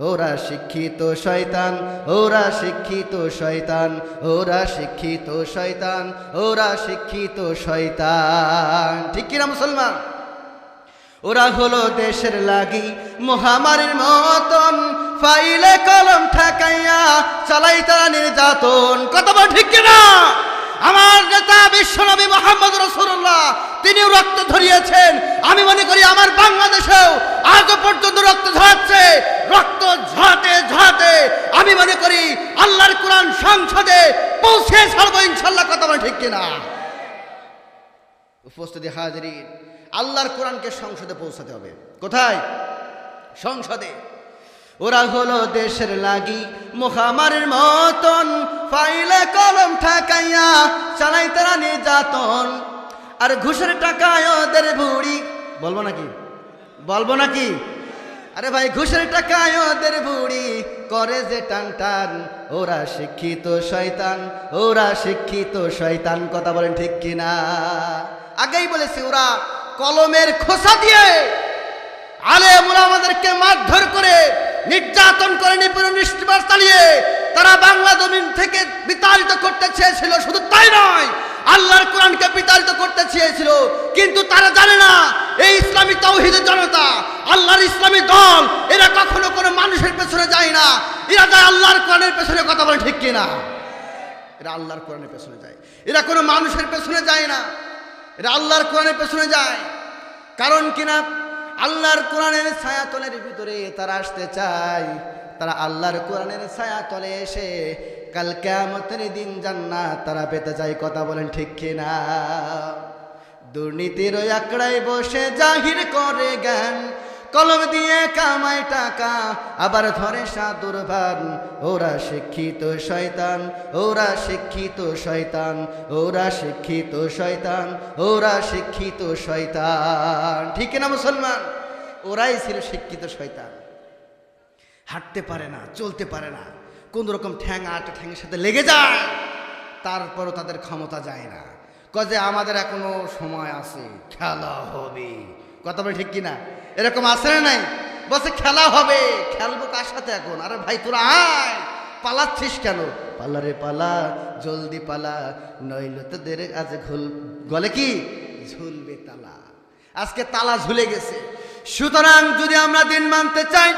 ওরা শিক্ষিত শয়তান, ওরা শিক্ষিত শয়তান, ওরা শিক্ষিত শয়তান, ওরা শিক্ষিত শয়তান। ঠিক কিনা মুসলমান? ওরা হলো দেশের লাগি মহামারীর মতন। ফাইলে কলম ঠেকাইয়া চালাই তারা নির্যাতন। কত বড় ঠিক কিনা? আমার নেতা বিশ্বনবী মোহাম্মদ রসুল্লাহ তিনিও রক্ত ধরিয়েছেন। আমি মনে করি আমার বাংলাদেশেও আজও পর্যন্ত রক্ত ঝরাচ্ছে। রক্ত ঝরাতে ঝরাতে আমি মনে করি আল্লাহর কোরআন সংসদে পৌঁছে ছাড়বো ইনশাল্লাহ কথা বলে ঠিক কিনা? উপস্থিতি হাজিরিন, আল্লাহর কোরআনকে সংসদে পৌঁছাতে হবে। কোথায়? সংসদে। ওরা হলো দেশের লাগি মহামারীর মতন। ফাইলে কলম ঠাকাইয়া চালাই তারা নির্যাতন আর ঘুষের টাকায় ওদের বুড়ি, বলব নাকি? বলব নাকি? আরে ভাই, ঘুষের টাকায় ওদের বুড়ি করে যে টান টান। ওরা শিক্ষিত শয়তান, ওরা শিক্ষিত শয়তান, কথা বলেন ঠিক কিনা? আগেই বলেছি ওরা কলমের খোসা দিয়ে আলে আমাদেরকে মারধর করে নির্যাতন করে নিপীড়ন নিষ্ঠুর চালিয়ে তারা বাংলা জমিন থেকে বিতাড়িত করতে চেয়েছিল, শুধু তাই নয়, আল্লাহর কোরআনকে বিতাড়িত করতে চেয়েছিল, কিন্তু তারা জানে না এই ইসলামী তৌহিদের জনতা, আল্লাহর ইসলামী দল, এরা কখনো কোনো মানুষের পেছনে যায় না। এরা যায় আল্লাহর কোরআনের পেছনে কথা বলে, ঠিক কিনা? এরা আল্লাহর কোরআনের পেছনে যায়। এরা কোনো মানুষের পেছনে যায় না। এরা আল্লাহর কোরআনের পেছনে যায়। কারণ কিনা? আল্লাহর কোরআনের ছায়াতলের ভিতরে তারা আসতে চায়। তারা আল্লাহর কোরআনের ছায়াতলে এসে কাল কেমতের দিন যান না তারা পেতে চায় কথা বলেন ঠিক কিনা? দুর্নীতির ওই বসে জাহির করে জ্ঞান। কলম দিয়ে কামায় টাকা, আবার ধরে সাদুর ভান। ওরা শিক্ষিত শয়তান, ওরা শিক্ষিত শয়তান, ওরা শিক্ষিত শয়তান, ওরা শিক্ষিত শয়তান। ঠিক না মুসলমান? ওরাই ছিল শিক্ষিত শয়তান। হাঁটতে পারে না, চলতে পারে না। কোন রকম ঠ্যাং আটে ঠ্যাংয়ের সাথে লেগে যায়, তারপরও তাদের ক্ষমতা যায় না। কজে আমাদের এখনও সময় আছে, খেলা হবে। কথা বলে ঠিক কিনা? এরকম না নাই? বলছে, খেলা হবে, খেলব কার সাথে এখন? আরে ভাই, তোরা আয়, পালাচ্ছিস কেন? পালা রে পালা, জলদি পালা, নইল তোদের আজ ঘুল গলে কি? ঝুলবে তালা, আজকে তালা ঝুলে গেছে। সুতরাং যদি আমরা দিন মানতে চাই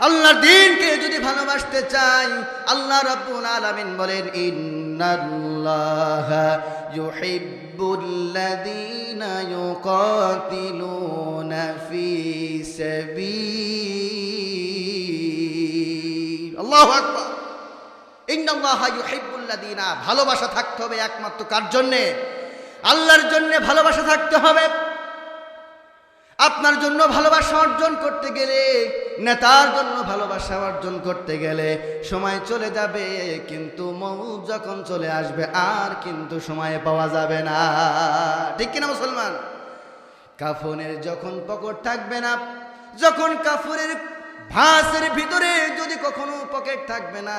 আল্লাহর দিনকে যদি ভালোবাসতে চাই, আল্লাহ রাব্বুল আলামিন বলেন, ইন্নাল্লাহা ইউহিব্বুল্লাযীনা ইউকাতিলুনা ফি সাবিল। আল্লাহু আকবার। ইন্নাল্লাহা ইউহিব্বুল্লাযীনা, ভালোবাসা থাকতে হবে একমাত্র কার জন্যে? আল্লাহর জন্যে ভালোবাসা থাকতে হবে। আপনার জন্য ভালোবাসা অর্জন করতে গেলে, নেতার জন্য ভালোবাসা অর্জন করতে গেলে সময় চলে যাবে, কিন্তু মৌ যখন চলে আসবে, আর কিন্তু সময় পাওয়া যাবে না। ঠিক কিনা মুসলমান? কাফনের যখন পকেট থাকবে না, যখন কাফনের ভাসের ভিতরে যদি কখনো পকেট থাকবে না,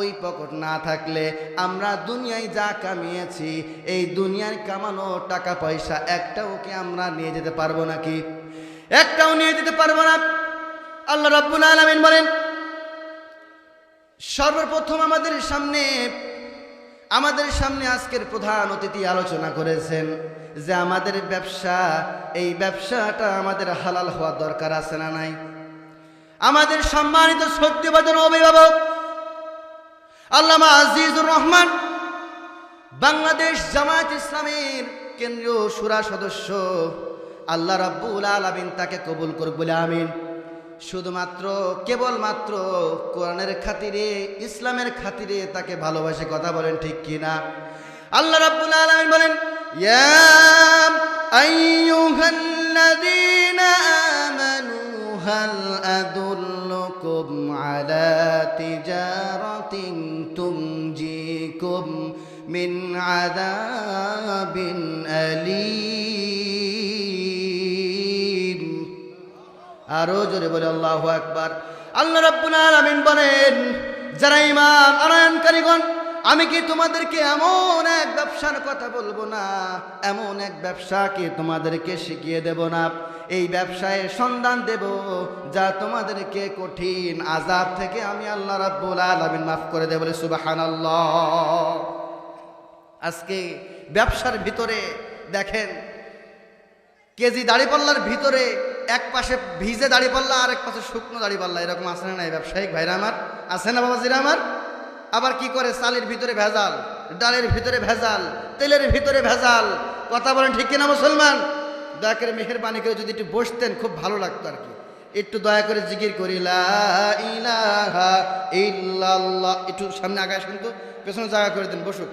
ওই পকেট না থাকলে আমরা দুনিয়ায় যা কামিয়েছি, এই দুনিয়ার কামানো টাকা পয়সা একটাও কি আমরা নিয়ে যেতে পারব নাকি? একটাও নিয়ে যেতে পারব না। আল্লাহ রাব্বুল আলামিন বলেন, সর্বপ্রথম আমাদের সামনে আমাদের সামনে আজকের প্রধান অতিথি আলোচনা করেছেন যে আমাদের ব্যবসা, এই ব্যবসাটা আমাদের হালাল হওয়া দরকার আছে না নাই? আমাদের সম্মানিত সত্যবাদন অভিভাবক আল্লামা আজিজুর রহমান, বাংলাদেশ জামায়াত ইসলামের কেন্দ্রীয় সুরা সদস্য। আল্লাহ রাব্বুল আলামিন তাকে কবুল করুক বলে আমিন। শুধুমাত্র, কেবলমাত্র কোরআনের খাতিরে, ইসলামের খাতিরে তাকে ভালোবাসে কথা বলেন ঠিক কিনা? আল্লাহ রাব্বুল আলামিন বলেন, ইয়া আইয়ুহাল্লাযীনা আমানু হাল আদুল্লুকুম আলা তিজারাতিন তুনজিকুম মিন আযাবিন আলীম আরও জোরে বলে আল্লাহ আকবার। আল্লাহ রাব্বুল আলামিন বলেন, যারা ইমান আনয়নকারীগণ, আমি কি তোমাদেরকে এমন এক ব্যবসার কথা বলব না? এমন এক ব্যবসা কি তোমাদেরকে শিখিয়ে দেব না? এই ব্যবসায় সন্ধান দেব, যা তোমাদেরকে কঠিন আজাব থেকে আমি আল্লাহ রাব্বুল আলামিন মাফ করে দেব বলে সুবহানাল্লাহ। আজকে ব্যবসার ভিতরে দেখেন, কেজি দাড়ি দাড়িপাল্লার ভিতরে এক পাশে ভিজে দাড়িপাল্লা আর এক পাশে শুকনো দাড়িপাল্লা, এরকম আছে না ব্যবসায়িক ভাইরা আমার? আছে না বাবাজিরা আমার? আবার কি করে? চালের ভিতরে ভেজাল, ডালের ভিতরে ভেজাল, তেলের ভিতরে ভেজাল, কথা বলেন ঠিক কিনা মুসলমান? দয়া করে মেহেরবানি করে যদি একটু বসতেন, খুব ভালো লাগতো আর কি। একটু দয়া করে জিকির করি ইল্লাল্লাহ। একটু সামনে আগে আসেন তো, পেছনে জায়গা করে দেন, বসুক।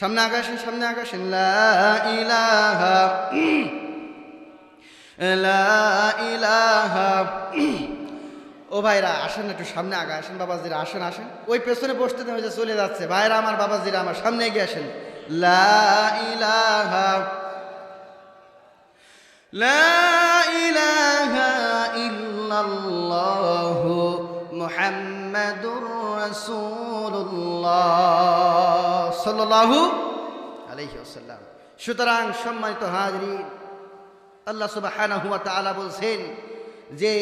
সামনে আগে আসেন, সামনে আগে আসেন ও ভাইরা, আসেন একটু সামনে আগে আসেন, বাবাজিরা, আসেন আসেন। ওই পেছনে বসতে যে চলে যাচ্ছে। ভাইরা, আমার বাবাজিরা, আমার সামনে এগিয়ে আসেন। লা লা ইলাহা ইল্লাল্লাহ মুহাম্মাদুর রাসূলুল্লাহ সাল্লাল্লাহু আলাইহি ওয়াসাল্লাম। সুতরাং সম্মানিত হাজরিন, আল্লাহ তাআলা বলছেন যে,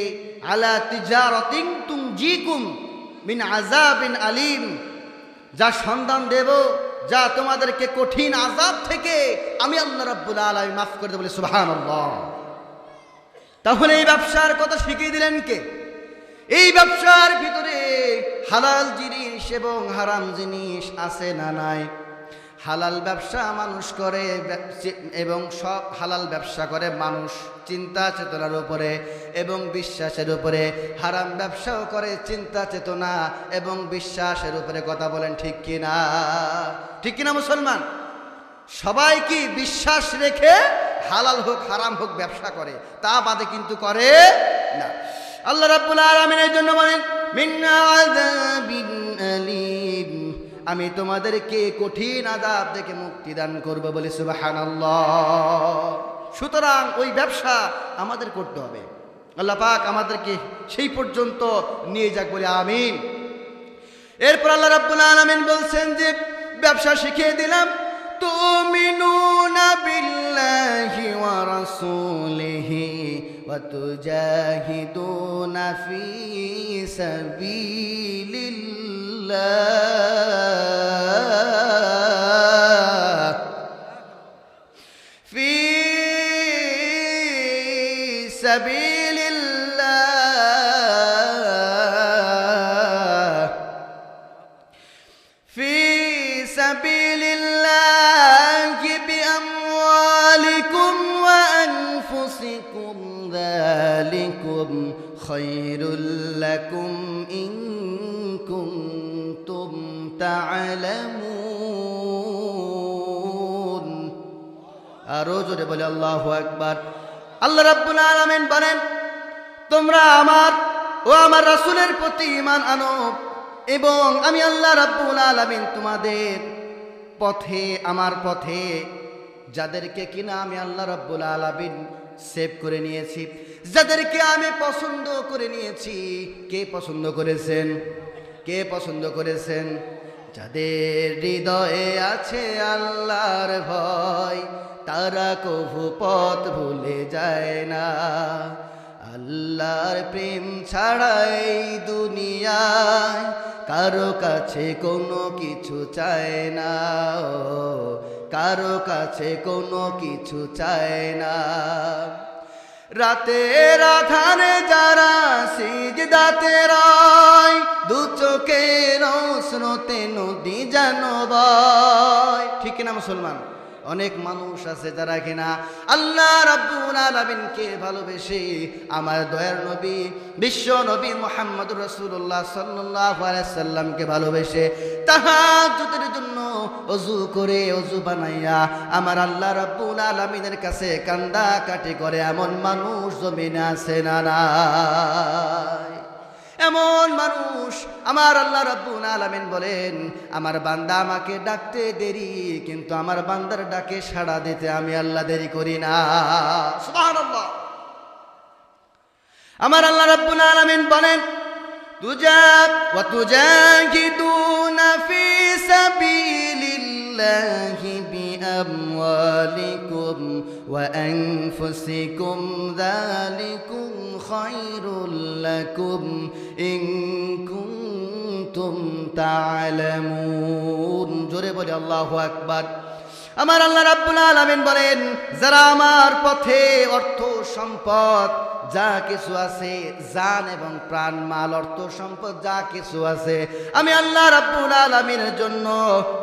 আলা তিজারাতিন তুমজিকুম মিন আযাবিন আলিম, যা সন্ধান দেব যা তোমাদেরকে কঠিন আজাদ থেকে আমি আল্লাহ রাব্বুল আলামিন মাফ করে দেবো সুহান তাহলে এই ব্যবসার কথা শিখিয়ে দিলেন কে? এই ব্যবসার ভিতরে হালাল জিনিস এবং হারাম জিনিস আছে না নাই? হালাল ব্যবসা মানুষ করে এবং সব হালাল ব্যবসা করে মানুষ চিন্তা চেতনার উপরে এবং বিশ্বাসের উপরে। হারাম ব্যবসাও করে, চিন্তা চেতনা এবং বিশ্বাসের উপরে কথা বলেন ঠিক কিনা? ঠিক কিনা মুসলমান? সবাই কি বিশ্বাস রেখে হালাল হোক, হারাম হোক ব্যবসা করে? তা বাদে কিন্তু করে না। আল্লাহ রাব্বুল আলামিন এই জন্য বলেন আমি তোমাদেরকে কঠিন আযাব থেকে মুক্তি দান করব বলে সুবহানাল্লাহ। সুতরাং ওই ব্যবসা আমাদের করতে হবে। আল্লাহ পাক আমাদেরকে সেই পর্যন্ত নিয়ে যাক বলে আমিন। এরপর আল্লাহ রাব্বুল আলামিন বলছেন যে, ব্যবসা শিখিয়ে দিলাম। তুমিনুনা বিল্লাহি ওয়া রাসূলিহি ওয়া তুজাহিদুনা ফি জোরে বলে, আল্লাহ একবার আল্লাহ রাব্বুল আলামিন বলেন, তোমরা আমার ও আমার রাসূলের প্রতি ঈমান আনো এবং আমি আল্লাহ রাব্বুল আলামিন তোমাদের পথে, আমার পথে, যাদেরকে কিনা আমি আল্লাহ রাব্বুল আলামিন সেভ করে নিয়েছি, যাদেরকে আমি পছন্দ করে নিয়েছি, কে পছন্দ করেছেন? কে পছন্দ করেছেন? যাদের হৃদয়ে আছে আল্লাহর ভয় তারা কভু পথ ভুলে যায় না। আল্লাহর প্রেম ছাড়াই দুনিয়ায় কারও কাছে কোনো কিছু চায় না। কারও কাছে কোনো কিছু চায় না। রাতের আধারে যারা সিজদাতে রয়, দু চোখের স্রোতে নদী জানো ঠিক না মুসলমান? অনেক মানুষ আছে যারা কিনা আল্লাহ রাব্বুল আলামিনকে ভালোবেসে আমার দয়ার নবী, বিশ্ব নবী মোহাম্মদ রসুল্লাহ সাল্লাহ সাল্লামকে ভালোবেসে তাহাজ্জুদের জন্য অজু করে অজু বানাইয়া আমার আল্লাহ রাব্বুল আলামিনের কাছে কান্দা কাটি করে, এমন মানুষ জমিনে আছে না নাই। এমন মানুষ আমার আল্লাহ রব্বুল আলামিন বলেন, আমার বান্দা আমাকে ডাকতে দেরি, কিন্তু আমার বান্দার ডাকে সাড়া দিতে আমি আল্লাহ দেরি করি না। আমার আল্লাহ রব্বুল আলামিন বলেন তুজা ওয়া তুজাহিদুনা ফি সাবিলিল্লাহি ইং কুন্তুম তালামুন জোরে বলে আল্লাহু আকবার। আমার আল্লাহ রাব্বুল আলামিন বলেন, যারা আমার পথে অর্থ সম্পদ যা কিছু আছে, জান এবং প্রাণ, মাল, অর্থ সম্পদ যা কিছু আছে, আমি আল্লাহ রাব্বুল আলামিনের জন্য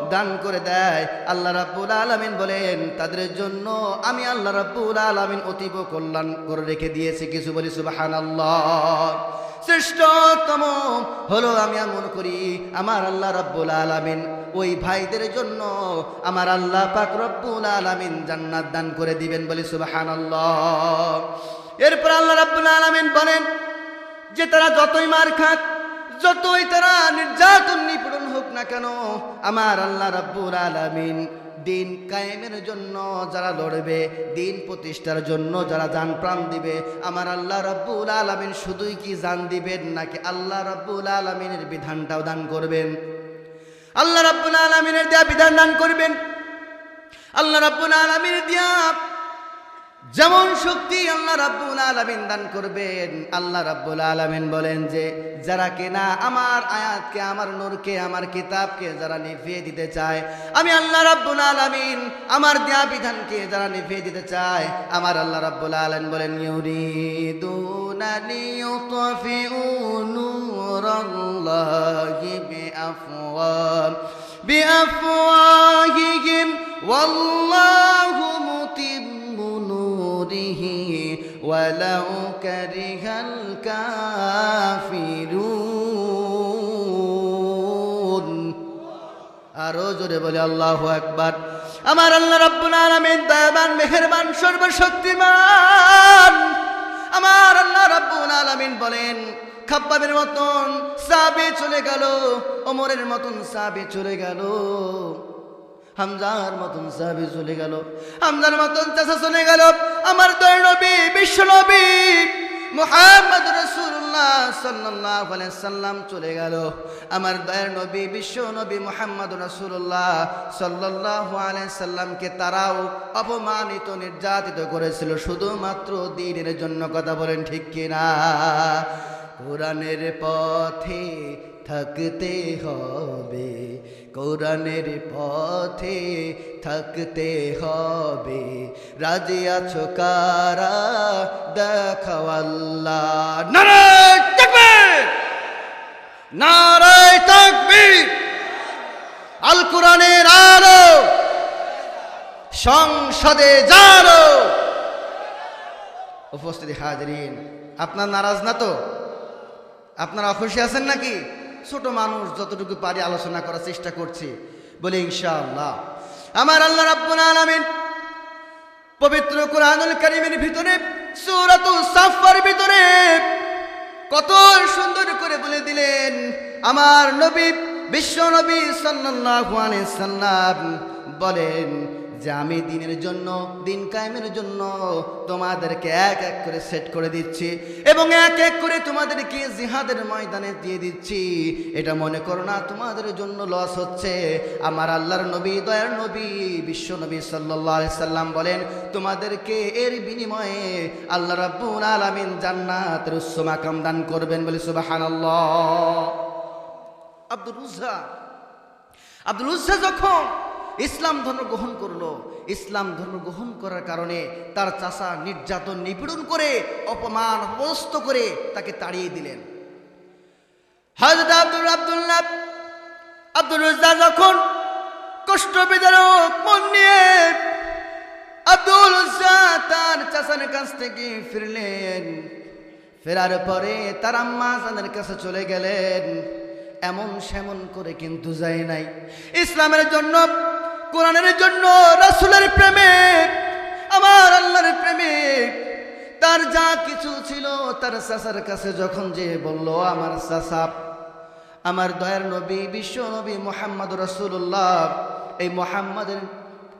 দান করে দেয়। আল্লাহ রাব্বুল আলামিন বলেন, তাদের জন্য আমি আল্লাহ রাব্বুল আলামিন অতীব কল্যাণ করে রেখে দিয়েছি। কিছু বলি সুবহানাল্লাহ। আল্লাহ শ্রেষ্ঠতম হলো আমি এমন করি, আমার আল্লাহ রব্বুল আলামিন ওই ভাইদের জন্য আমার আল্লাহ পাক রব্বুল আলামিন জান্নাত দান করে দিবেন বলি সুবহানাল্লাহ। এরপর আল্লাহ রব্বুল আলামিন বলেন যে তারা যতই মার খাক, যতই তারা নির্যাতন নিপীড়ন হোক না কেন, আমার আল্লাহ রব্বুল আলামিন দিন কায়েমের জন্য যারা লড়বে, দিন প্রতিষ্ঠার জন্য যারা যান প্রাণ দিবে, আমার আল্লাহ রব্বুল আলমিন শুধুই কি জান দিবেন নাকি আল্লাহ রব্বুল আলমিনের বিধানটাও দান করবেন? আল্লাহ রব্বুল আলমিনের দেয়া বিধান দান করবেন। আল্লাহ রব্বুল আলমিনের দেয়া যেমন শক্তি আল্লাহ রাব্বুল আলামিন দান করবেন, আল্লাহ রাব্বুল আলামিন বলেন যে, যারা কেনা আমার আয়াতকে, আমার নূরকে, আমার কিতাবকে যারা নিভিয়ে দিতে চায়, আমি আল্লাহ রাব্বুল আলামিন, আমার দেয়া বিধানকে যারা নিভিয়ে দিতে চায়, আমার আল্লাহ রাব্বুল আলামিন বলেন, ইউরিদুনা লিয়ুতফিউ নূরাল্লাহি বিআফওয়াহ বিআফওয়াহিহিম, ওয়াল্লাহু ولو كره الكافرون আরো জোরে বলে আল্লাহু আকবার আমার আল্লাহ রাব্বুল আলামিন দয়াবান মেহেরবান সর্বশক্তিমান আমার আল্লাহ রাব্বুল আলামিন বলেন খাব্বাবের মতন সাবে চলে গেল ওমরের মতন সাবে চলে গেল হামজার মতন সাহাবি চলে গেল। হামজার মতন চাষা চলে গেল। আমার দয় নবী, বিশ্ব নবী মোহাম্মদ রসুল্লাহ সাল্লাহ সাল্লাম চলে গেল। আমার দয়ের নবী, বিশ্ব নবী মোহাম্মদ রসুল্লাহ সাল্লাহ সাল্লামকে তারাও অপমানিত, নির্যাতিত করেছিল। শুধুমাত্র দিনের জন্য কথা বলেন ঠিক কিনা? কোরআনের পথে থাকতে হবে। কোরআনের পথে থাকতে হবে। রাজি আছো কারা? দেখাও আল্লাহ। নারায় নারায় তাকবীর! আল কোরআনের আলো সংসদে জানো উপস্থিতি হাজরিন, আপনার নারাজ না তো? আপনারা অখুশি আছেন নাকি? ছোট মানুষ, যতটুকু পারি আলোচনা করার চেষ্টা করছি। বলে, ইনশাআল্লাহ। আমার আল্লাহ রাব্বুল আলামিন পবিত্র কোরআনুল কারীমের ভিতরে সূরাতুল সাফফার ভিতরে কত সুন্দর করে বলে দিলেন, আমার নবী, বিশ্ব নবী সাল্লাল্লাহু আলাইহি সাল্লাম বলেন যে আমি দিনের জন্য, দিন কায়েমের জন্য তোমাদেরকে এক এক করে সেট করে দিচ্ছি এবং এক এক করে তোমাদেরকে জিহাদের ময়দানে দিয়ে দিচ্ছি। এটা মনে করো না, তোমাদের জন্য লস হচ্ছে। আমার আল্লাহর নবী, দয়ার নবী, বিশ্ব নবী সাল্লাহ সাল্লাম বলেন, তোমাদেরকে এর বিনিময়ে আল্লাহ রাব্বুল আলামিন জান্নাতের উচ্চ মাকাম দান করবেন বলে সুবহানাল্লাহ। আব্দুল উজ্জা, আব্দুল যখন ইসলাম ধর্ম গ্রহণ করল। ইসলাম ধর্ম গ্রহণ করার কারণে তার চাষা নির্যাতন নিপীড়ন করে, অপমান অপস্ত করে তাকে তাড়িয়ে দিলেন। হজরত আব্দুল আব্দুল্লাহ, আব্দুল রজ্জা যখন কষ্ট বিদারক মন নিয়ে আব্দুল তার চাষার কাছ থেকে ফিরলেন। ফেরার পরে তার আম্মা জানের কাছে চলে গেলেন। এমন সেমন করে কিন্তু যায় নাই। ইসলামের জন্য কোরআনের জন্য রাসুলের প্রেমে, আমার আল্লাহর প্রেমে, তার যা কিছু ছিল তার চাচার কাছে যখন যে বলল, আমার চাচা, আমার দয়ার নবী, বিশ্ব নবী মোহাম্মদ রসুল্লাহ এই মোহাম্মদের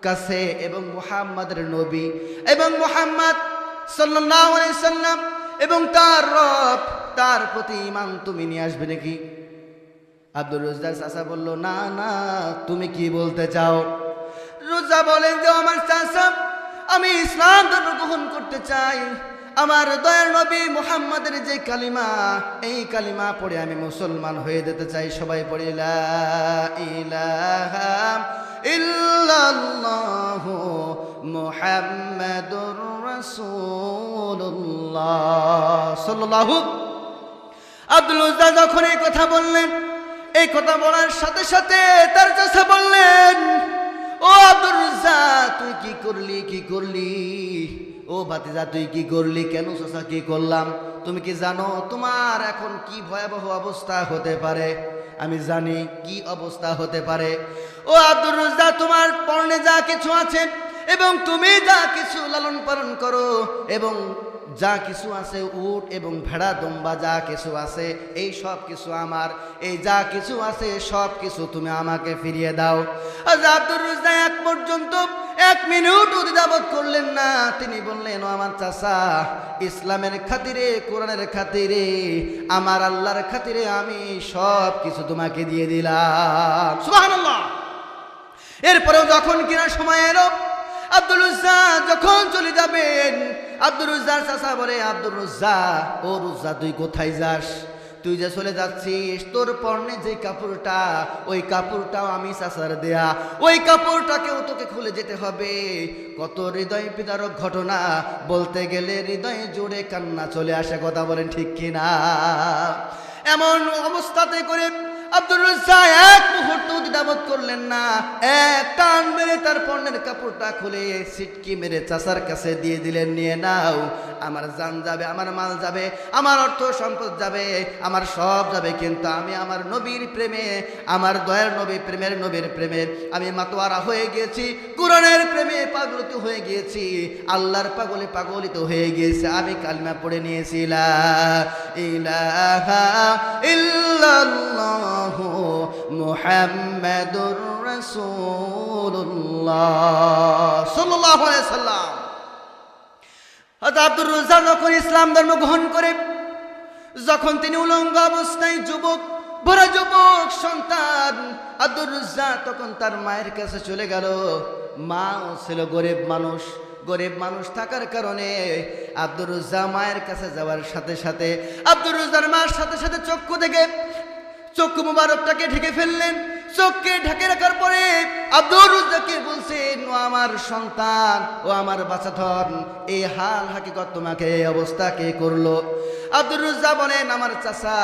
কাছে এবং মোহাম্মদের নবী এবং মোহাম্মদ সাল্লাহ সাল্লাম এবং তার রব, তার প্রতি ইমান তুমি নিয়ে আসবে নাকি? আব্দুল রোজদার চাষা বলল, না না, তুমি কি বলতে চাও? রোজা বলেন যে, আমার চাষা আমি ইসলাম ধর্ম গ্রহণ করতে চাই। আমার দয়ার নবী মুহাম্মাদের যে কালিমা, এই কালিমা পড়ে আমি মুসলমান হয়ে যেতে চাই। সবাই পড়ে আব্দুল যখন এই কথা বললেন এই কথা বলার সাথে সাথে তার চাষা বললেন, ও আব্দুল তুই কি করলি কি করলি? ও ভাতিজা, তুই কি করলি কেন চাষা কি করলাম? তুমি কি জানো তোমার এখন কি ভয়াবহ অবস্থা হতে পারে? আমি জানি কি অবস্থা হতে পারে। ও আব্দুল রুজ্জা তোমার পর্ণে যা কিছু আছে এবং তুমি যা কিছু লালন পালন করো এবং যা কিছু আছে উট এবং ভেড়া, দম্বা, যা কিছু আছে, এই সব কিছু আমার। এই যা কিছু আছে সব কিছু তুমি আমাকে ফিরিয়ে দাও। আব্দুর রুজা এক পর্যন্ত এক মিনিট উদ্যাবত করলেন না। তিনি বললেন আমার চাষা ইসলামের খাতিরে, কোরআনের খাতিরে, আমার আল্লাহর খাতিরে আমি সব কিছু তোমাকে দিয়ে দিলাম। এরপরেও যখন কিনা সময় এলো আব্দুল উজ্জা যখন চলে যাবেন, আব্দুল উজ্জার চাষা বলে, আব্দুল রুজ্জা, ও রুজ্জা, তুই কোথায় যাস? তুই যে চলে যাচ্ছিস, তোর পর্ণে যে কাপড়টা, ওই কাপড়টাও আমি চাষার দেয়া। ওই কাপড়টাকেও তোকে খুলে যেতে হবে। কত হৃদয় বিদারক ঘটনা, বলতে গেলে হৃদয় জোরে কান্না চলে আসে, কথা বলেন ঠিক কিনা? এমন অবস্থাতে করে আব্দুল রজ্জা এক মুহূর্ত দ্বিধাবোধ করলেন না। এক টান মেরে তার পণ্যের কাপড়টা খুলে সিটকি মেরে চাষার কাছে দিয়ে দিলেন, নিয়ে নাও। আমার জান যাবে, আমার মাল যাবে, আমার অর্থ সম্পদ যাবে, আমার সব যাবে। কিন্তু আমি আমার নবীর প্রেমে, আমার দয়ার নবী, প্রেমের নবীর প্রেমে, আমি মাতোয়ারা হয়ে গিয়েছি, কোরআনের প্রেমে পাগলিত হয়ে গিয়েছি, আল্লাহর পাগলে পাগলিত হয়ে গিয়েছে। আমি কালমা পড়ে নিয়েছি, লা ইলাহা ইল্লাল্লাহু মুহাম্মাদুর রাসূলুল্লাহ সাল্লাল্লাহু আলাইহি সাল্লাম। হযরত আব্দুর রাজ্জাক যখন ইসলাম ধর্ম গ্রহণ করে, যখন তিনি উলঙ্গ অবস্থায় যুবক, বড় যুবক, সন্তান, আব্দুর রাজ্জাক তখন তার মায়ের কাছে চলে গেল। মাও ছিল গরিব মানুষ। গরিব মানুষ থাকার কারণে আব্দুর রুজ্জা মায়ের কাছে যাওয়ার সাথে সাথে আব্দুর রুজ্জার মার সাথে সাথে চক্ষু থেকে চক্ষু মুবারকটাকে ঢেকে ফেললেন। চোখকে ঢেকে রাখার পরে আব্দুর রুজ্জাকে বলছেন ও আমার সন্তান ও আমার বাচ্চাধন এই হাল হাকিকত তোমাকে এই অবস্থা কে করল? আব্দুর রুজ্জা বলেন, আমার চাচা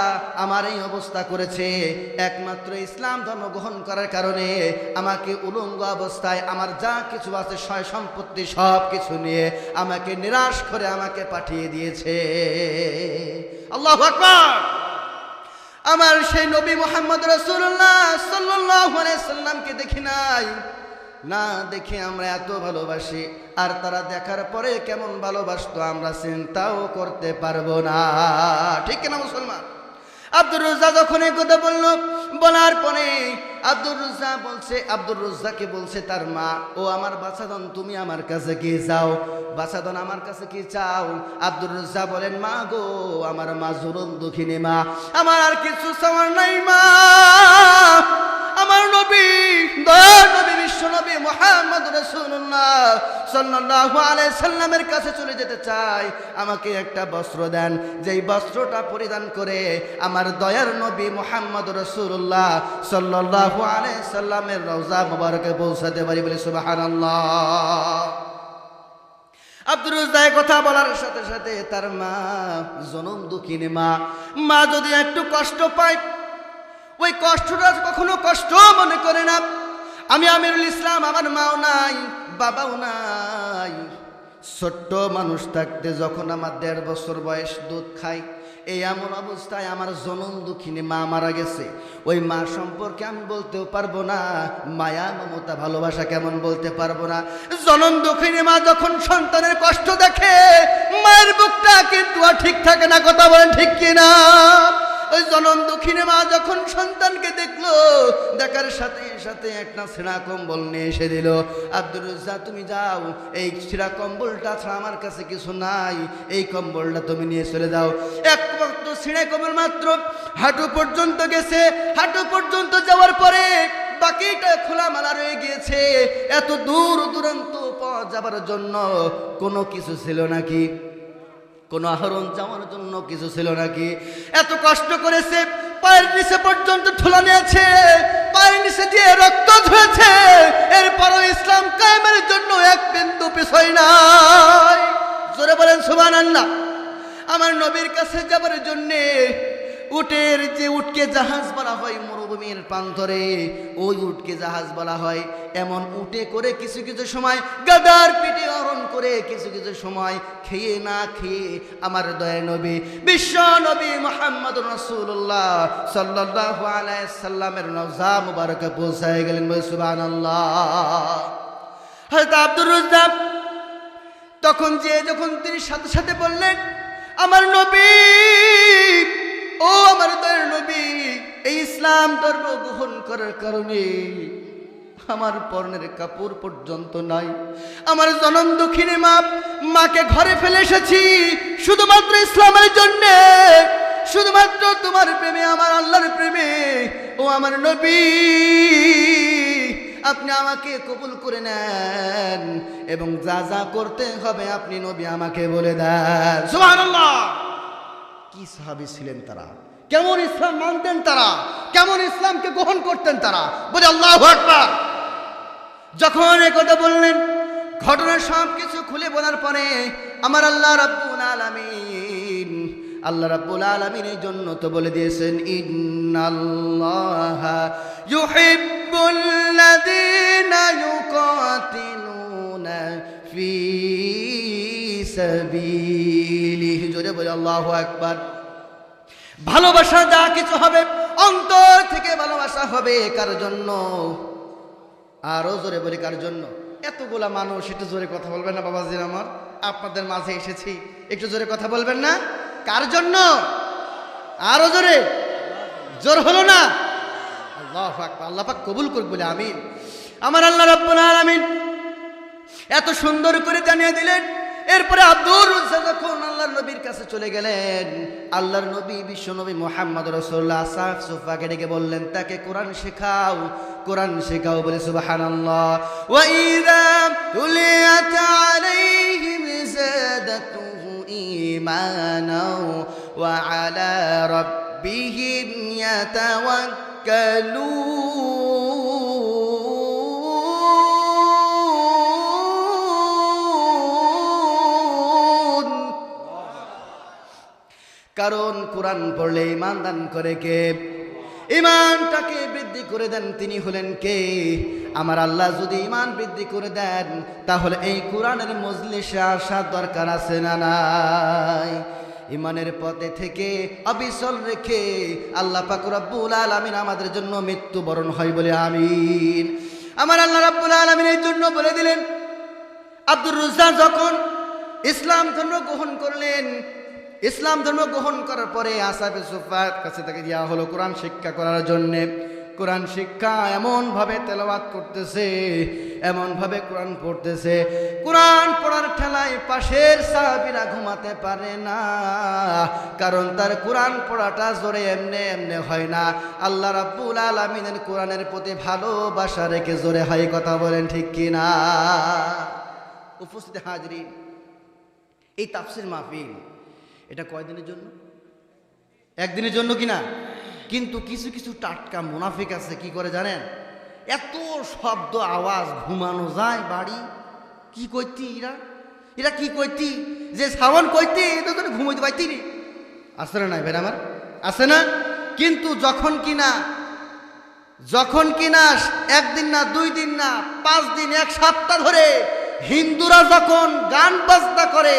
আমার এই অবস্থা করেছে। একমাত্র ইসলাম ধর্ম গ্রহণ করার কারণে আমাকে উলঙ্গ অবস্থায় আমার যা কিছু আছে, সয় সম্পত্তি সব কিছু নিয়ে আমাকে নিরাশ করে আমাকে পাঠিয়ে দিয়েছে। আল্লাহ আকবার! আমার সেই নবী মোহাম্মদ রসুল্লাহ সাল্লাহ সাল্লামকে দেখি নাই। না দেখে আমরা এত ভালোবাসি, আর তারা দেখার পরে কেমন ভালোবাসতো আমরা চিন্তাও করতে পারব না। ঠিক না মুসলমান? আব্দুর রোজা যখন কথা বলল বলার পরে আব্দুর রুজা বলছে, আব্দুর রুজাকে বলছে, তার মা, ও আমার বাচ্চাদন তুমি আমার কাছে কি চাও? বাচ্চাদন আমার কাছে কি চাও? আব্দুর রুজা বলেন, মা গো, আমার মা জুরন দুঃখিনী মা, আমার আর কিছু চাওয়ার নাই মা। আমার নবী, দয়ার নবী, বিশ্ব নবী মোহাম্মদ রসুল্লাহ সাল্লাল্লাহু আলাইহি সাল্লামের কাছে চলে যেতে চাই আমাকে একটা বস্ত্র দেন। যেই বস্ত্রটা পরিধান করে আমার দয়ার নবী মোহাম্মদ রসুল্লাহ সাল্লাল্লাহু আলাইহি সাল্লামের রওজা মুবারকে পৌঁছাতে পারি বলে সুবহানাল্লাহ। আব্দুর রুজায় কথা বলার সাথে সাথে তার মা জনম দুঃখিনী মা মা যদি একটু কষ্ট পায়, ওই কষ্টটা কখনো কষ্ট মনে করে না। আমি আমিরুল ইসলাম, আমার মাও নাই, বাবাও নাই। ছোট্ট মানুষ থাকতে যখন আমার দেড় বছর বয়স দুধ খাই এই এমন অবস্থায় আমার জনম দুঃখিনী মা মারা গেছে। ওই মা সম্পর্কে আমি বলতেও পারব না। মায়া, মমতা, ভালোবাসা কেমন বলতে পারব না। জনম দুঃখিনী মা যখন সন্তানের কষ্ট দেখে, মায়ের বুকটা কিন্তু ঠিক থাকে না, কথা বলেন ঠিক কিনা? ওই জনম দক্ষিণে মা যখন সন্তানকে দেখল, দেখার সাথে সাথে একটা ছেঁড়া কম্বল নিয়ে এসে দিল। আব্দুর রুজ্জা তুমি যাও, এই ছেঁড়া কম্বলটা ছাড়া আমার কাছে কিছু নাই, এই কম্বলটা তুমি নিয়ে চলে যাও। এক মাত্র ছিঁড়ে কম্বল মাত্র, হাঁটু পর্যন্ত গেছে। হাঁটু পর্যন্ত যাওয়ার পরে বাকিটা খোলামেলা রয়ে গিয়েছে। এত দূর দূরান্ত পথ যাবার জন্য কোনো কিছু ছিল নাকি? কোনো আহরণ চাওয়ার জন্য কিছু ছিল নাকি? এত কষ্ট করেছে পায়ের নিচে পর্যন্ত ঠোলা নিয়েছে, পায়ের নিচে দিয়ে রক্ত ধুয়েছে এরপরও ইসলাম কায়েমের জন্য এক বিন্দু পিছয় নাই। জোরে বলেন সুবান আমার নবীর কাছে যাবার জন্যে উটের যে উটকে জাহাজ বলা হয় মরুভূমির প্রান্তরে, ওই উটকে জাহাজ বলা হয়। এমন উটে করে কিছু কিছু সময় গাদার পিঠে অরণ করে কিছু কিছু সময় খেয়ে না খেয়ে আমার দয়া নবী, বিশ্ব নবী মোহাম্মদ রসুল্লাহ সাল্লাহ আলাইসাল্লামের নজা মুবারকে পৌঁছায় গেলেন সুবান আল্লাহ আব্দুর রুজাব তখন যে যখন তিনি সাথে সাথে বললেন, আমার নবী ও আমার দয়ের নবী, এই ইসলাম ধর্ম গ্রহণ করার কারণে আমার পর্ণের কাপড় পর্যন্ত নাই। আমার জনম দক্ষিণে মা, মাকে ঘরে ফেলে এসেছি, শুধুমাত্র ইসলামের জন্যে। শুধুমাত্র তোমার প্রেমে, আমার আল্লাহর প্রেমে। ও আমার নবী, আপনি আমাকে কবুল করে নেন এবং যা যা করতে হবে আপনি নবী আমাকে বলে দেন। সুবহানাল্লাহ! কি সাহাবী ছিলেন তারা? কেমন ইসলাম মানতেন তারা? কেমন ইসলামকে গ্রহণ করতেন তারা? বলে আল্লাহ যখন এ কথা বললেন ঘটনার সব কিছু খুলে বলার পরে আমার আল্লাহ রাব্বুল আলামিন, আল্লাহ রাব্বুল আলামিনের জন্য তো বলে দিয়েছেন, ইন্নাল্লাহ ইউহিব্বুল্লাযীনা ইউকাতিলুনা ফি সাবিলিহি জোরে বলে, আল্লাহ একবার ভালোবাসা যা কিছু হবে, অন্তর থেকে ভালোবাসা হবে, কার জন্য? আরও জোরে বলি, কার জন্য? এতগুলা মানুষ, একটু জোরে কথা বলবেন না বাবা বাবাজির আমার? আপনাদের মাঝে এসেছি। একটু জোরে কথা বলবেন না? কার জন্য? আরও জোরে? জোর হলো না? আল্লাহ আল্লাহ পাক কবুল করুক বলে, আমিন। আমার আল্লাহ রব্বুল আলামিন এত সুন্দর করে জানিয়ে দিলেন এরপরে রুজ্জা যখন আল্লাহর নবীর কাছে চলে গেলেন, আল্লাহর নবী, বিশ্ব নবী মোহাম্মদ রসোল্লা সাফ সুফাকে ডেকে বললেন, তাকে কোরআন শেখাও কোরআন শেখাও। বলে, সুবহানাল্লাহ। ওয়া ইযা তুলিয়াত আলাইহিম যাদাতুহু ঈমানাও ওয়া আলা রাব্বিহিম কারণ কোরআন পড়লে ইমান দান করে কে? ইমানটাকে বৃদ্ধি করে দেন তিনি হলেন কে? আমার আল্লাহ যদি ইমান বৃদ্ধি করে দেন, তাহলে এই কোরআনের মজলিসে আসার দরকার আছে না নাই? ইমানের পথে থেকে অবিচল রেখে আল্লাহ পাক রব্বুল আলামিন আমাদের জন্য মৃত্যুবরণ হয় বলে আমিন। আমার আল্লাহ রাব্বুল আলামিনের জন্য বলে দিলেন, আব্দুর রুজ্জা যখন ইসলাম ধর্ম গ্রহণ করলেন ইসলাম ধর্ম গ্রহণ করার পরে আসাফে সুফার কাছে তাকে দেওয়া হলো কোরআন শিক্ষা করার জন্যে। কোরআন শিক্ষা এমনভাবে তেলাওয়াত করতেছে, এমনভাবে কোরআন পড়তেছে। কোরআন পড়ার ঠেলায় পাশের সাহাবিরা ঘুমাতে পারে না, কারণ তার কোরআন পড়াটা জোরে এমনে এমনে হয় না। আল্লাহ রাব্বুল আলমিনের কোরআনের প্রতি ভালোবাসা রেখে জোরে হয় কথা বলেন, ঠিক কিনা উপস্থিত হাজরিন, এই তাফসির মাহফিল এটা কয়দিনের জন্য? একদিনের জন্য কি না? কিন্তু কিছু কিছু টাটকা মুনাফিক আছে, কি করে জানেন? এত শব্দ আওয়াজ ঘুমানো যায় বাড়ি। কি কইতি এরা? এরা কি কইতি? যে সাবান কইতি এটা তো ঘুমাইতে পাইতি নি। আছে না ভাই আমার? আছে না? কিন্তু যখন কিনা যখন কিনা একদিন না, দুই দিন না, পাঁচ দিন, এক সপ্তাহ ধরে হিন্দুরা যখন গান বাজনা করে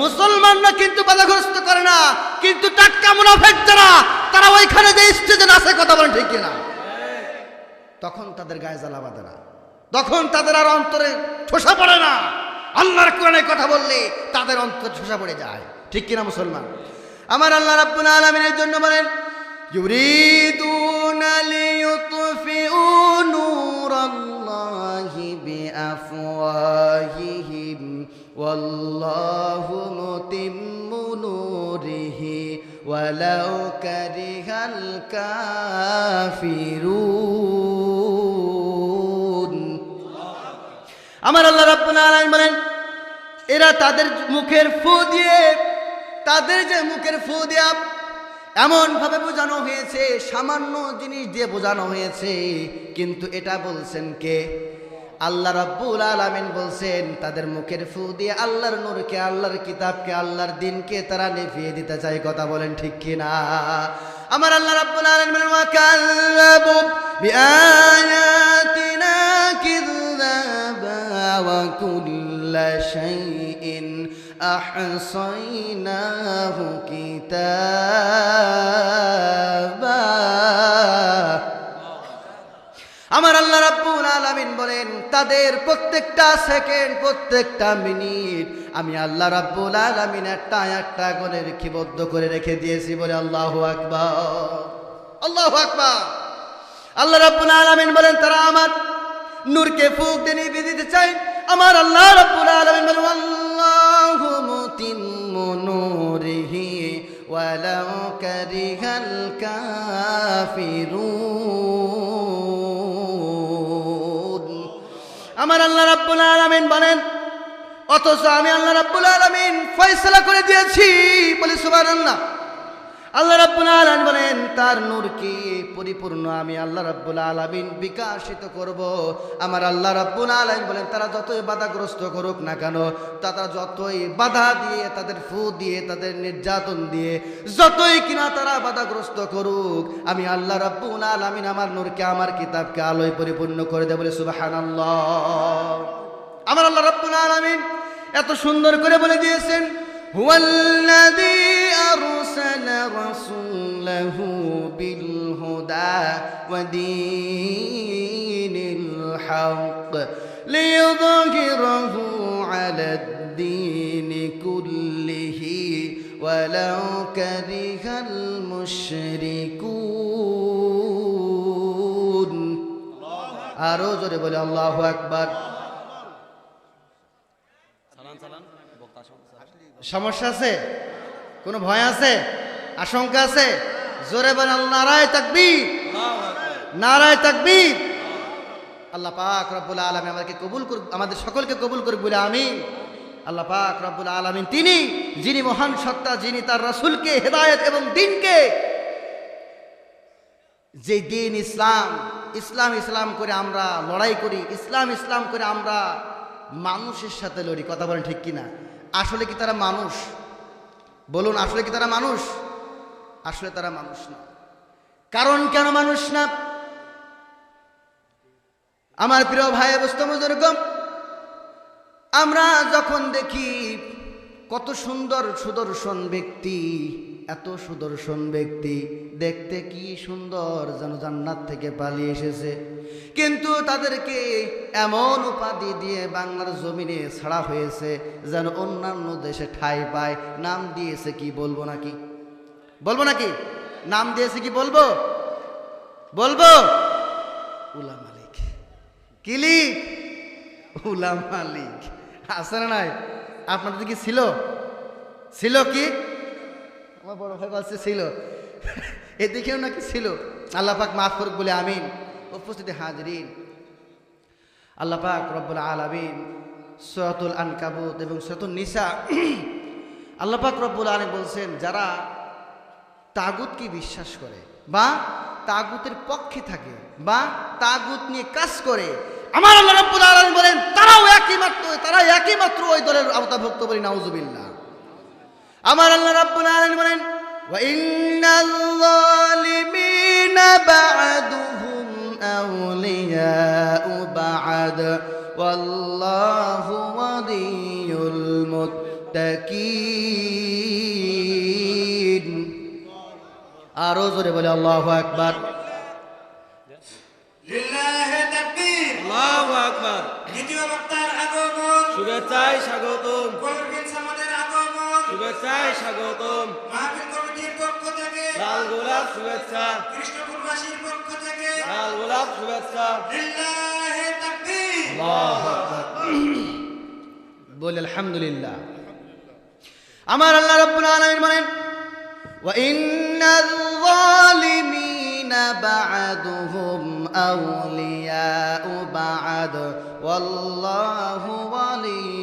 মুসলমানরা কিন্তু বাধাগ্রস্ত করে না, কিন্তু টাটকা মুনাফেক যারা, তারা ওইখানে যে স্টেজে নাচে কথা বলেন ঠিক কিনা? তখন তাদের গায়ে জ্বালা বাঁধে না। তখন তাদের আর অন্তরে ঠোসা পড়ে না। আল্লাহর কোরআনে কথা বললে তাদের অন্তর ঠোসা পড়ে যায়। ঠিক কিনা মুসলমান? আমার আল্লাহ রাব্বুল আলামিনের জন্য বলেন, ইউরিদুনা লিয়ুতু والله متم نوره ولو كره الكافرون আমার আল্লাহ রাব্বুল আলামিন বলেন, এরা তাদের মুখের ফু দিয়ে, তাদের যে মুখের ফু দেয়া এমনভাবে বোঝানো হয়েছে, সামান্য জিনিস দিয়ে বোঝানো হয়েছে, কিন্তু এটা বলছেন কে? আল্লাহ রাব্বুল আলামিন বলছেন, তাদের মুখের ফু দিয়ে আল্লাহর নূরকে, আল্লাহর কিতাবকে, আল্লাহর দিনকে তারা নিভিয়ে দিতে চায়। কথা বলেন ঠিক কিনা? আমার আল্লাহ রাব্বুল আলামিন বলেন ওয়া কাল্লাবু বিআয়াতিনা কিযাবা ওয়া কুল্লা শাইইন আহসাইনাহু কিতাবা. আমার আল্লাহ রাব্বুল আলামিন বলেন, তাদের প্রত্যেকটা সেকেন্ড, প্রত্যেকটা মিনিট আমি আল্লাহ রাব্বুল আলামিন একটা একটা করে লিখিবদ্ধ করে রেখে দিয়েছি বলে আল্লাহু আকবার। আল্লাহু আকবার। আল্লাহ রাব্বুল আলামিন বলেন, তারা আমার নূরকে ফুক দিয়ে নিভিয়ে দিতে চাই আমার আল্লাহ রাব্বুল আলামিন বলেন, আল্লাহু মুতিম্মু নূরিহি ওয়ালাউ কারিহাল কাফিরুন। আমার আল্লাহ রাব্বুল আলামিন বলেন, অথচ আমি আল্লাহ রাব্বুল আলামিন ফয়সালা করে দিয়েছি, বলি সুবহানাল্লাহ। আল্লাহ রাব্বুল আলামিন বলেন, তার নূরকে পরিপূর্ণ। আমি আল্লাহ রাব্বুল আলামিন বিকাশিত করব। আমার আল্লাহ রাব্বুল আলামিন বলেন, তারা যতই বাধাগ্রস্ত করুক না কেন, তারা যতই বাধা দিয়ে, তাদের ফু দিয়ে, তাদের নির্যাতন দিয়ে, যতই কিনা তারা বাধাগ্রস্ত করুক, আমি আল্লাহ রাব্বুল আলামিন আমার নূরকে, আমার কিতাবকে আলোয় পরিপূর্ণ করে দেব বলে সুবহানাল্লাহ। আমার আল্লাহ রাব্বুল আলামিন এত সুন্দর করে বলে দিয়েছেন হুয়াল্লাযী আরসালা রাসূলাহু বিল হুদা ওয়া দীনিল হক লিইয়ুযহিরাহু আলাদ দীনি কুল্লিহি ওয়ালাউ কারিহাল মুশরিকুন আরও জোরে বলে আল্লাহু আকবার। সমস্যা আছে? কোনো ভয় আছে? আশঙ্কা আছে? জোরে বলেন, নারায় তাকবীর। নারায় তাকবীর। আল্লাহ পাক রব্বুল আলমী আমাদেরকে কবুল করুক, আমাদের সকলকে কবুল করুক বলে আমিন। আল্লাহ পাক রব্বুল আলমিন তিনি, যিনি মহান সত্তা, যিনি তার রাসূলকে হেদায়েত এবং দিনকে যে দিন ইসলাম ইসলাম ইসলাম করে আমরা লড়াই করি, ইসলাম ইসলাম করে আমরা মানুষের সাথে লড়ি। কথা বলেন ঠিক কিনা? আসলে কি তারা মানুষ? বলুন, আসলে কি তারা মানুষ? আসলে তারা মানুষ না। কারণ কেন মানুষ না? আমার প্রিয় ভাই যেরকম আমরা যখন দেখি কত সুন্দর সুদর্শন ব্যক্তি এত সুদর্শন ব্যক্তি দেখতে কি সুন্দর যেন জান্নাত থেকে পালিয়ে এসেছে। কিন্তু তাদেরকে এমন উপাধি দিয়ে বাংলার জমিনে ছাড়া হয়েছে যেন অন্যান্য দেশে ঠাই পায়। নাম দিয়েছে কি বলব নাকি? বলব নাকি? নাম দিয়েছে কি বলব? বলব? উলা মালিক। কিলি উলা মালিক। না নাই? আপনাদের কি ছিল? ছিল কি? আমার বড় ভাই বলছে, ছিল। এদিকেও নাকি ছিল। আল্লাহ পাক মাফ করুক বলে আমিন। উপস্থিতি হাজরিন। আল্লাহ পাক রব্বুল আলামিন সৈয়তুল আনকাবুত এবং সৈয়তুল নিসা আল্লাহ পাক রব্বুল আলম বলছেন, যারা তাগুতকে বিশ্বাস করে বা তাগুতের পক্ষে থাকে বা তাগুত নিয়ে কাজ করে, আমার আল্লাহ রব্বুল আলামিন বলেন, তারাও একই মাত্র তারা একই মাত্র ওই দলের আওতাভুক্ত বলি, নাউজুবিল্লাহ। আমার আল্লাহ রাব্বুল আলামিন বলেন ওয়া ইন্নাল যালিমিনা বা'দুহুম আউলিয়াউ বা'দ ওয়াল্লাহু ওয়ালিয়ুল মুত্তাকিন। আরও জোরে বলে আল্লাহু আকবার। লিল্লাহে তাকবীর। আল্লাহু আকবার। দ্বিতীয় বক্তার আগমন। শুভেচ্ছায় স্বাগতম। শুভেচ্ছায় স্বাগতম। লাল গোলাপ শুভেচ্ছা। লাল গোলাপ শুভেচ্ছা। বলে আলহামদুলিল্লাহ। আমার আল্লাহ রব্বুল আলামিন বলেন ওয়া ইন্নাল যালিমিনা বা'দুহুম আউলিয়াউ বা'দ। ওয়াল্লাহু ওয়ালিয়্যুল